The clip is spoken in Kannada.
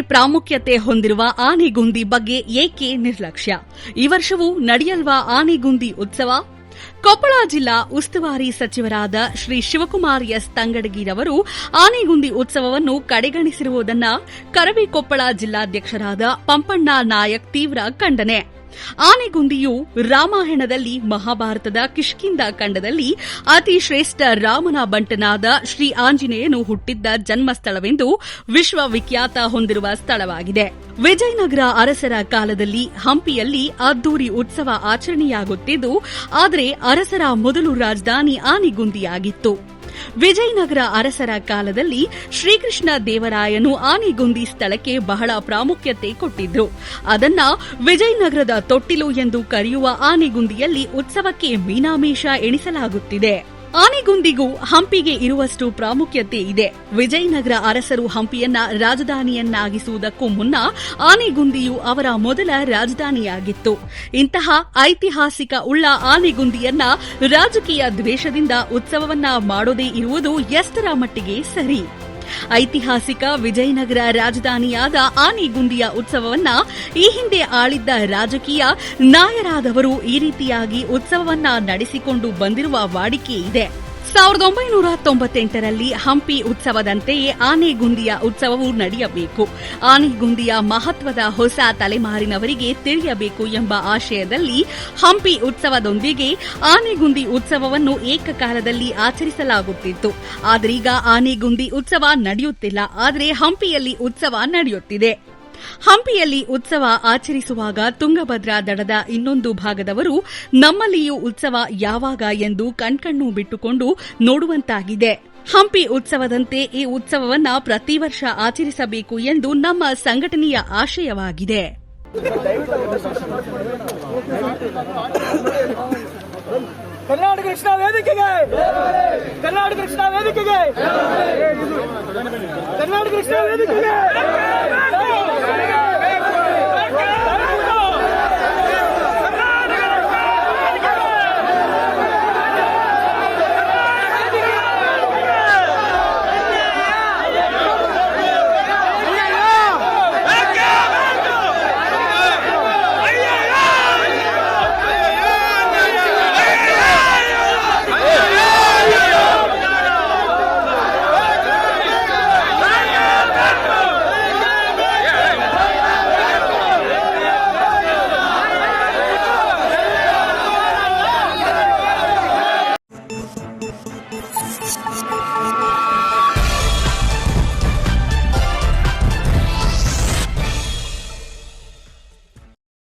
ಪ್ರಾಮುಖ್ಯತೆ ಹೊಂದಿರುವ ಆನೆಗುಂದಿ ಬಗ್ಗೆ ಏಕೆ ನಿರ್ಲಕ್ಷ್ಯ? ಈ ವರ್ಷವೂ ನಡೆಯಲ್ವಾ ಆನೆಗುಂದಿ ಉತ್ಸವ? ಕೊಪ್ಪಳ ಜಿಲ್ಲಾ ಉಸ್ತುವಾರಿ ಸಚಿವರಾದ ಶ್ರೀ ಶಿವಕುಮಾರ್ ಎಸ್ ತಂಗಡಗಿರವರು ಆನೆಗುಂದಿ ಉತ್ಸವವನ್ನು ಕಡೆಗಣಿಸಿರುವುದನ್ನ ಕರವಿ ಕೊಪ್ಪಳ ಜಿಲ್ಲಾಧ್ಯಕ್ಷರಾದ ಪಂಪಣ್ಣ ನಾಯಕ್ ತೀವ್ರ ಖಂಡನೆ. ಆನೆಗುಂದಿಯು ರಾಮಾಯಣದಲ್ಲಿ ಮಹಾಭಾರತದ ಕಿಷ್ಕಿಂದ ಖಂಡದಲ್ಲಿ ಅತಿ ಶ್ರೇಷ್ಠ ರಾಮನ ಬಂಟನಾದ ಶ್ರೀ ಆಂಜನೇಯನು ಹುಟ್ಟಿದ್ದ ಜನ್ಮಸ್ಥಳವೆಂದು ವಿಶ್ವವಿಖ್ಯಾತ ಹೊಂದಿರುವ ಸ್ಥಳವಾಗಿದೆ. ವಿಜಯನಗರ ಅರಸರ ಕಾಲದಲ್ಲಿ ಹಂಪಿಯಲ್ಲಿ ಅದ್ದೂರಿ ಉತ್ಸವ ಆಚರಣೆಯಾಗುತ್ತಿದ್ದು, ಆದರೆ ಅರಸರ ಮೊದಲು ರಾಜಧಾನಿ ಆನೆಗುಂದಿಯಾಗಿತ್ತು. ವಿಜಯನಗರ ಅರಸರ ಕಾಲದಲ್ಲಿ ಶ್ರೀಕೃಷ್ಣ ದೇವರಾಯನು ಆನೆಗುಂದಿ ಸ್ಥಳಕ್ಕೆ ಬಹಳ ಪ್ರಾಮುಖ್ಯತೆ ಕೊಟ್ಟಿದ್ರು ಅದನ್ನ ವಿಜಯನಗರದ ತೊಟ್ಟಿಲು ಎಂದು ಕರೆಯುವ ಆನೆಗುಂದಿಯಲ್ಲಿ ಉತ್ಸವಕ್ಕೆ ಮೀನಾಮೇಷ ಎಣಿಸಲಾಗುತ್ತಿದೆ. ಆನೆಗುಂದಿಗೂ ಹಂಪಿಗೆ ಇರುವಷ್ಟು ಪ್ರಾಮುಖ್ಯತೆ ಇದೆ. ವಿಜಯನಗರ ಅರಸರು ಹಂಪಿಯನ್ನ ರಾಜಧಾನಿಯನ್ನಾಗಿಸುವುದಕ್ಕೂ ಮುನ್ನ ಆನೆಗುಂದಿಯು ಅವರ ಮೊದಲ ರಾಜಧಾನಿಯಾಗಿತ್ತು. ಇಂತಹ ಐತಿಹಾಸಿಕ ಉಳ್ಳ ಆನೆಗುಂದಿಯನ್ನ ರಾಜಕೀಯ ದ್ವೇಷದಿಂದ ಉತ್ಸವವನ್ನ ಮಾಡೋದೇ ಇರುವುದು ಎಷ್ಟರ ಮಟ್ಟಿಗೆ ಸರಿ. ಐತಿಹಾಸಿಕ ವಿಜಯನಗರ ರಾಜಧಾನಿಯಾದ ಆನೆಗುಂದಿಯ ಉತ್ಸವವನ್ನ ಈ ಹಿಂದೆ ಆಳಿದ್ದ ರಾಜಕೀಯ ನಾಯರಾದವರು ಈ ರೀತಿಯಾಗಿ ಉತ್ಸವವನ್ನ ನಡೆಸಿಕೊಂಡು ಬಂದಿರುವ ವಾಡಿಕೆ ಇದೆ. ಸಾವಿರದ ಒಂಬೈನೂರ ತೊಂಬತ್ತೆಂಟರಲ್ಲಿ ಹಂಪಿ ಉತ್ಸವದಂತೆಯೇ ಆನೆಗುಂದಿಯ ಉತ್ಸವವು ನಡೆಯಬೇಕು. ಆನೆಗುಂದಿಯ ಮಹತ್ವದ ಹೊಸ ತಲೆಮಾರಿನವರಿಗೆ ತಿಳಿಯಬೇಕು ಎಂಬ ಆಶಯದಲ್ಲಿ ಹಂಪಿ ಉತ್ಸವದೊಂದಿಗೆ ಆನೆಗುಂದಿ ಉತ್ಸವವನ್ನು ಏಕಕಾಲದಲ್ಲಿ ಆಚರಿಸಲಾಗುತ್ತಿತ್ತು. ಆದರೀಗ ಆನೆಗುಂದಿ ಉತ್ಸವ ನಡೆಯುತ್ತಿಲ್ಲ. ಆದರೆ ಹಂಪಿಯಲ್ಲಿ ಉತ್ಸವ ನಡೆಯುತ್ತಿದೆ. ಹಂಪಿಯಲ್ಲಿ ಉತ್ಸವ ಆಚರಿಸುವಾಗ ತುಂಗಭದ್ರಾ ದಡದ ಇನ್ನೊಂದು ಭಾಗದವರು ನಮ್ಮಲ್ಲಿಯೂ ಉತ್ಸವ ಯಾವಾಗ ಎಂದು ಕಣ್ಕಣ್ಣು ಬಿಟ್ಟುಕೊಂಡು ನೋಡುವಂತಾಗಿದೆ. ಹಂಪಿ ಉತ್ಸವದಂತೆ ಈ ಉತ್ಸವವನ್ನು ಪ್ರತಿ ವರ್ಷ ಆಚರಿಸಬೇಕು ಎಂದು ನಮ್ಮ ಸಂಘಟನೆಯ ಆಶಯವಾಗಿದೆ. ಕರ್ನಾಟಕ ಕೃಷ್ಣ ವೇದಿಕೆಗೆ! ಕರ್ನಾಟಕ ಕೃಷ್ಣ ವೇದಿಕೆಗೆ! ಕರ್ನಾಟಕ ಕೃಷ್ಣ ವೇದಿಕೆಗೆ!